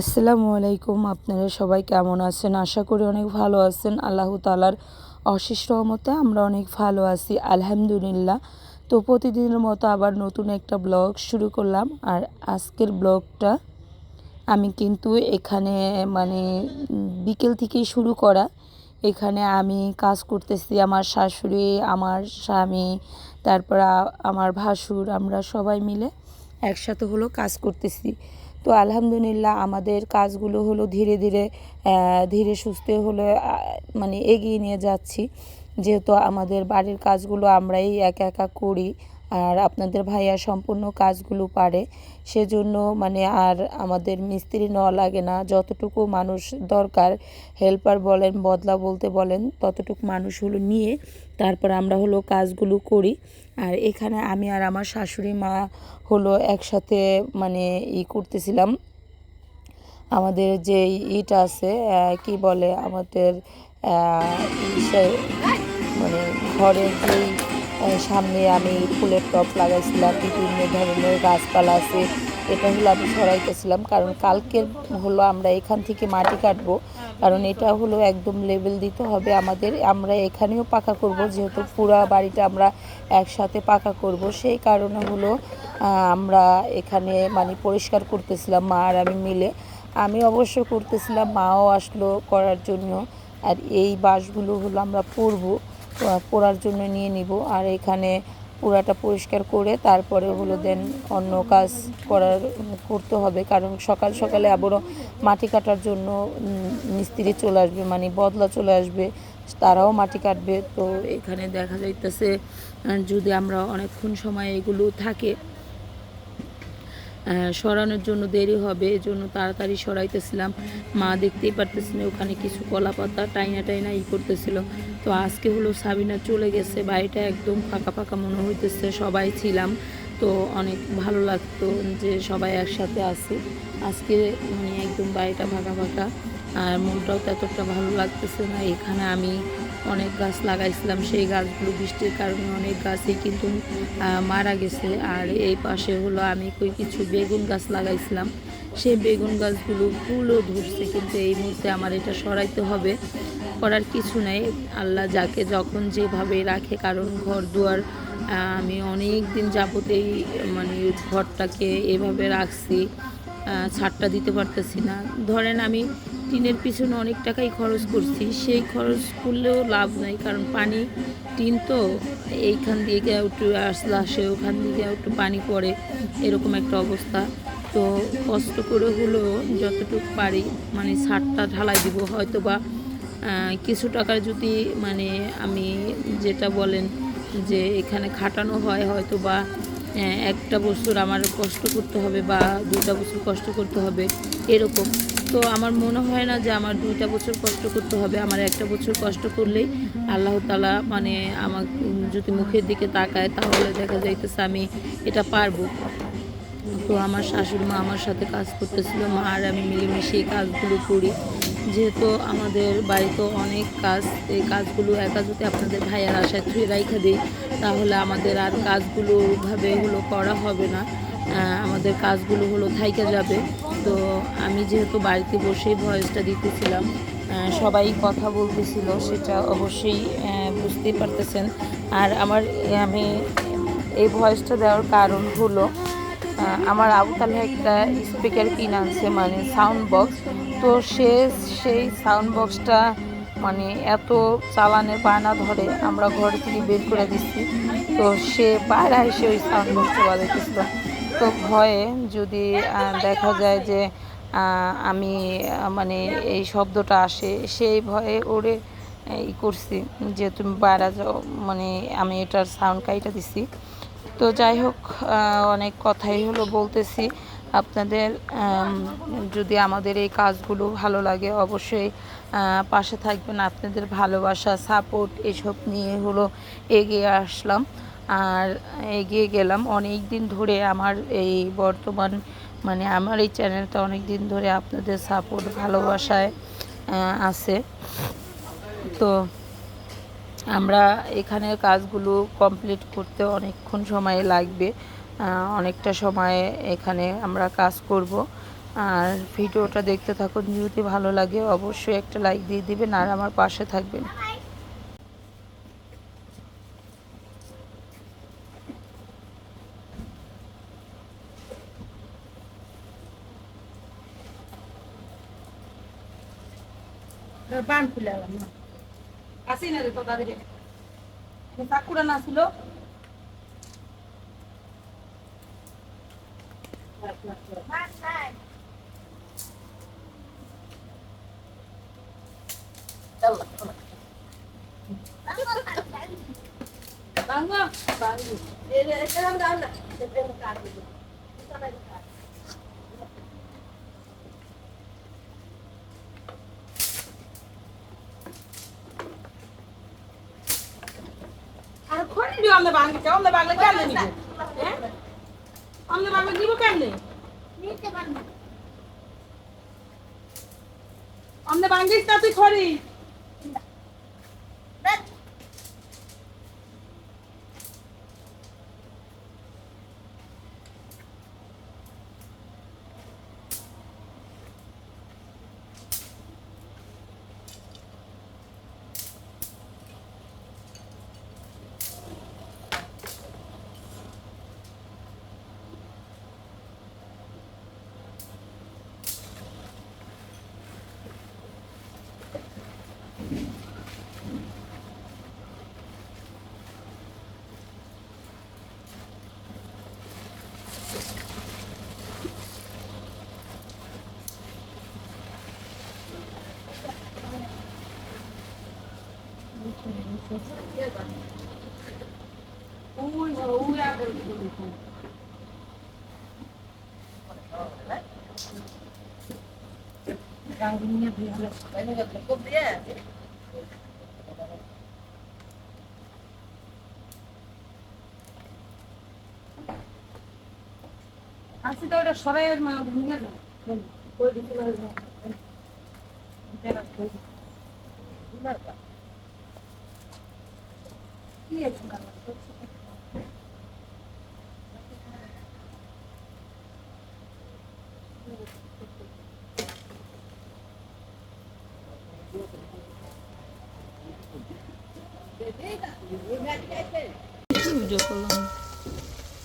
আসসালামু আলাইকুম, আপনারা সবাই কেমন আছেন? আশা করি অনেক ভালো আছেন। আল্লাহ তালার অশেষ রহমতে আমরা অনেক ভালো আছি, আলহামদুলিল্লাহ। তো প্রতিদিনের মতো আবার নতুন একটা ব্লগ শুরু করলাম। আর আজকের ব্লগটা আমি কিন্তু এখানে মানে বিকেল থেকেই শুরু করা। এখানে আমি কাজ করতেছি, আমার শাশুড়ি, আমার স্বামী, তারপর আমার ভাসুর, আমরা সবাই মিলে একসাথে হলো কাজ করতেছি। তো আলহামদুলিল্লাহ আমাদের কাজগুলো হলো ধীরে ধীরে ধীরে সুস্থ হলো মানে এগিয়ে নিয়ে যাচ্ছি। যেহেতু আমাদের বাড়ির কাজগুলো আমরাই একা একা করি আর আপনাদের ভাইয়া সম্পূর্ণ কাজগুলো পারে। সেজন্য মানে আর আমাদের মিস্ত্রি নেওয়া লাগে না। যতটুকু মানুষ দরকার, হেল্পার বলেন, বদলা বলতে বলেন, ততটুকু মানুষ হলো নিয়ে তারপর আমরা হলো কাজগুলো করি। আর এখানে আমি আর আমার শাশুড়ি মা হলো একসাথে মানে ই করতেছিলাম। আমাদের যে ইট আছে কি বলে আমাদের মানে ঘরের যেই সামনে আমি ফুলের টপ লাগাইছিলাম, বিভিন্ন ধরনের গাছপালা আছে, এটা হলো আমি সরাইতেছিলাম। কারণ কালকের হলো আমরা এখান থেকে মাটি কাটবো, কারণ এটা হলো একদম লেভেল দিতে হবে আমাদের। আমরা এখানেও পাকা করব, যেহেতু পুরা বাড়িটা আমরা একসাথে পাকা করব। সেই কারণে হলো আমরা এখানে মানে পরিষ্কার করতেছিলাম, মা আর আমি মিলে। আমি অবশ্য করতেছিলাম, মাও আসলো করার জন্য। আর এই বাঁশগুলো হলো আমরা পরবো। পোড়ার জন্য নিয়ে নিব। আর এখানে পোড়াটা পরিষ্কার করে তারপরে হলো দেন অন্য কাজ করার করতে হবে। কারণ সকাল সকালে আবারও মাটি কাটার জন্য মিস্ত্রি চলে আসবে মানে বদলা চলে আসবে, তারাও মাটি কাটবে। তো এখানে দেখা যাইতেছে যদি আমরা অনেকক্ষণ সময় এগুলো থাকে সরানোর জন্য দেরি হবে এই জন্য তাড়াতাড়ি সরাইতেছিলাম। মা দেখতেই পারতেছিল ওখানে কিছু কলা পাতা টাইনা টাইনা ই করতেছিল। তো আজকে হলো সাবিনা চলে গেছে, বাড়িটা একদম ফাঁকা ফাঁকা মনে হইতেছে, সবাই ছিলাম। তো অনেক ভালো লাগতো যে সবাই একসাথে আছি। আজকে মানে একদম বাড়িটা ফাঁকা ফাঁকা, আর মনটাও ততটা ভালো লাগতেছে না, এখানে আমি অনেক গাছ লাগাইছিলাম, সেই গাছগুলো বৃষ্টির কারণে অনেক গাছই কিন্তু মারা গেছে। আর এই পাশে হলো আমি কই কিছু বেগুন গাছ লাগাইছিলাম। সেই বেগুন গাছগুলো ফুলও ধরছে, কিন্তু এই মুহূর্তে আমার এটা সরাইতে হবে। করার কিছু নাই, আল্লাহ যাকে যখন যেভাবে রাখে, কারণ ঘর দুয়ার আমি অনেক দিন যাবতেই মানে ঘরটাকে এভাবে রাখছি ছাড়টা দিতে পারতেছি না। ধরেন আমি টিনের পিছনে অনেক টাকাই খরচ করছি। সেই খরচ করলেও লাভ নাই, কারণ পানি টিন তো, এইখান দিয়ে গিয়ে একটু আসলে আসে, ওখান দিয়ে একটু পানি পড়ে, এরকম একটা অবস্থা। তো কষ্ট করে হলেও যতটুকু পারি মানে ছাদটা ঢালাই দিব হয়তো বা কিছু টাকার যদি মানে আমি যেটা বলেন যে এখানে খাটানো হয় হয়তো বা একটা বছর আমার কষ্ট করতে হবে বা দুটা বছর কষ্ট করতে হবে, এরকম। তো আমার মনে হয় না যে আমার দুইটা বছর কষ্ট করতে হবে, আমার একটা বছর কষ্ট করলেই আল্লাহ তালা মানে আমার যদি মুখের দিকে তাকায় তাহলে দেখা যাইতেছে আমি এটা পারব। তো আমার শাশুড়ি মা আমার সাথে কাজ করতেছিল, মা আর আমি মিলেমিশে এই কাজগুলো করি। যেহেতু আমাদের বাড়িতে অনেক কাজ, এই কাজগুলো একা যদি আপনাদের ভাইয়ার আশায় থুয়ে রাইখা দিই, তাহলে আমাদের আর কাজগুলো ওইভাবে হলো করা হবে না। আমাদের কাজগুলো হলো থাইকে যাবে। তো আমি যেহেতু বাড়িতে বসেই ভয়েসটা দিতেছিলাম সবাই কথা বলতেছিল, সেটা অবশ্যই বুঝতেই পারতেছেন। আর আমার, আমি এই ভয়েসটা দেওয়ার কারণ হলো আমার আবু তালে একটা স্পিকার কিনে আনছে মানে সাউন্ড বক্স তো সে সেই সাউন্ড বক্সটা মানে এত চালানের বায়না ধরে আমরা ঘর থেকে বের করে দিচ্ছি। তো সে বাইরে এসে ওই সাউন্ড বক্সটা বাজাইতেছিল। তো ভয়ে যদি দেখা যায় যে আমি মানে এই শব্দটা আসে, সেই ভয়ে ওরে ই করছি যে তুমি বাইরে যাও মানে আমি এটার সাউন্ড কাইটা দিছি। তো যাই হোক অনেক কথাই হলো বলতেছি। আপনাদের যদি আমাদের এই কাজগুলো ভালো লাগে, অবশ্যই পাশে থাকবেন। আপনাদের ভালোবাসা, সাপোর্ট এসব নিয়ে হলো এগিয়ে আসলাম। আর এগিয়ে গেলাম। অনেক দিন ধরে আমার এই বর্তমান মানে আমার এই চ্যানেলটা অনেক দিন ধরে আপনাদের সাপোর্ট, ভালোবাসায় আছে। তো আমরা এখানের কাজগুলো কমপ্লিট করতে অনেকক্ষণ সময় লাগবে। অনেকটা সময় এখানে আমরা কাজ করব। আর ভিডিওটা দেখতে থাকুন, যদি ভালো লাগে অবশ্যই একটা লাইক দিয়ে দিবেন আর আমার পাশে থাকবেন। বান খুলে আসি না রে তো তাদের সাকুরা না ছিল বাংলা বাংলা এটা দাও না এটা কাট দিব আর খনি দিও আমরা বাংলা চাও আমরা বাংলা কেমনে নিব হ্যাঁ আমরা বাংলা নিব কেমনে আমরা বাঙ্গিস না তুই খড়ি আসি তো ওটা সরাই মা ভেঙে যাও ওই দিকে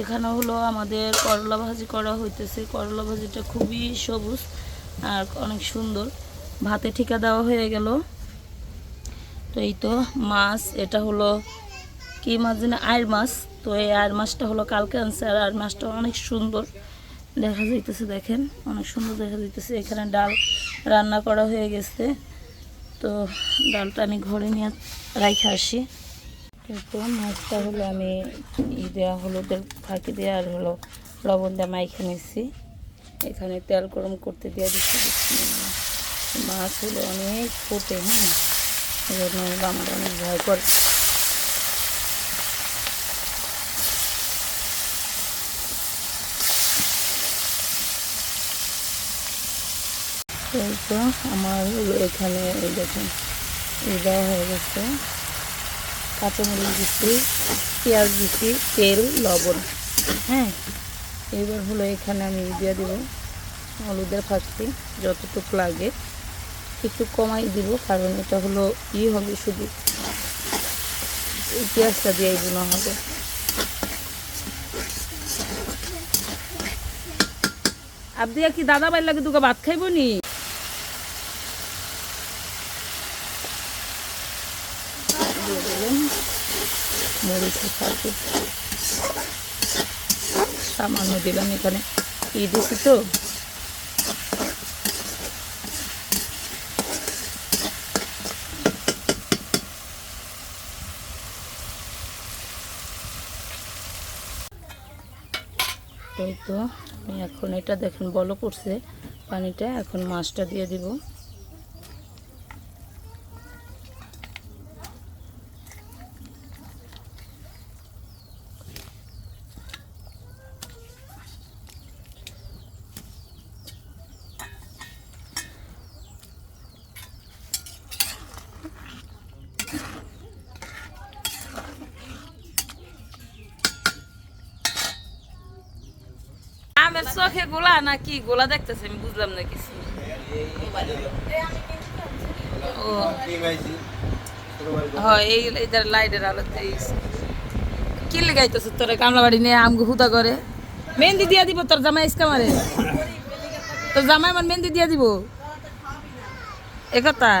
এখানে হলো আমাদের করলা ভাজি করা হইতেছে। করলা ভাজিটা খুবই সবুজ আর অনেক সুন্দর। ভাতে ঠিকা দেওয়া হয়ে গেল। তো এই তো মাছ, এটা হলো কি মাছ জানি আয়ের মাছ, তো এই আয়ের মাছটা হলো কালকে আনছে আর আয়ের মাছটা অনেক সুন্দর দেখা যাইতেছে দেখেন, অনেক সুন্দর দেখা যাইতেছে। এখানে ডাল রান্না করা হয়ে গেছে, তো ডালটা আমি ঘরে নিয়ে রাইখে আসি। তো মাছটা হলো আমি ই দেওয়া হলুদের ফাঁকি দেওয়া আর হলো লবণ দেওয়া মাইখে নিচ্ছি এখানে তেল গরম করতে দেওয়া দিচ্ছি মাছ হলো অনেক ফোটে হ্যাঁ? এই জন্য আমার অনেক ভয় করে। এই তো আমার এখানে এই দেখুন, এই দেওয়া হয়ে গেছে কাঁচামরিচ দিচ্ছি পেঁয়াজ দিচ্ছি তেল, লবণ হ্যাঁ? এবার হলো এখানে আমি দিয়ে দেবো হলুদের ফাঁকছি যতটুকু লাগে। একটু কমাই দিব, কারণ এটা হলো ই হবে শুধু। পেঁয়াজটা দিয়ে বোনা হবে। আবদিয়া কি দাদা বাইর লাগে তোকে ভাত খাইব নি দিয়ে দিলাম মরিচের ফাঁকি সামান্য দিলাম এখানে। ই দিছি তো। এই তো, এখন এটা দেখেন, বলো করছে পানিটা, এখন মাছটা দিয়ে দিব। চোখে গোলা না কি গোলা দেখতেছে? আমি বুঝলাম না কিছু। ও। হয় এই লাইটের কি নিয়ে করে মেহেন্দি দিয়া দিব তোর জামাই তোর জামাই মেহেন্দি দিব। একথা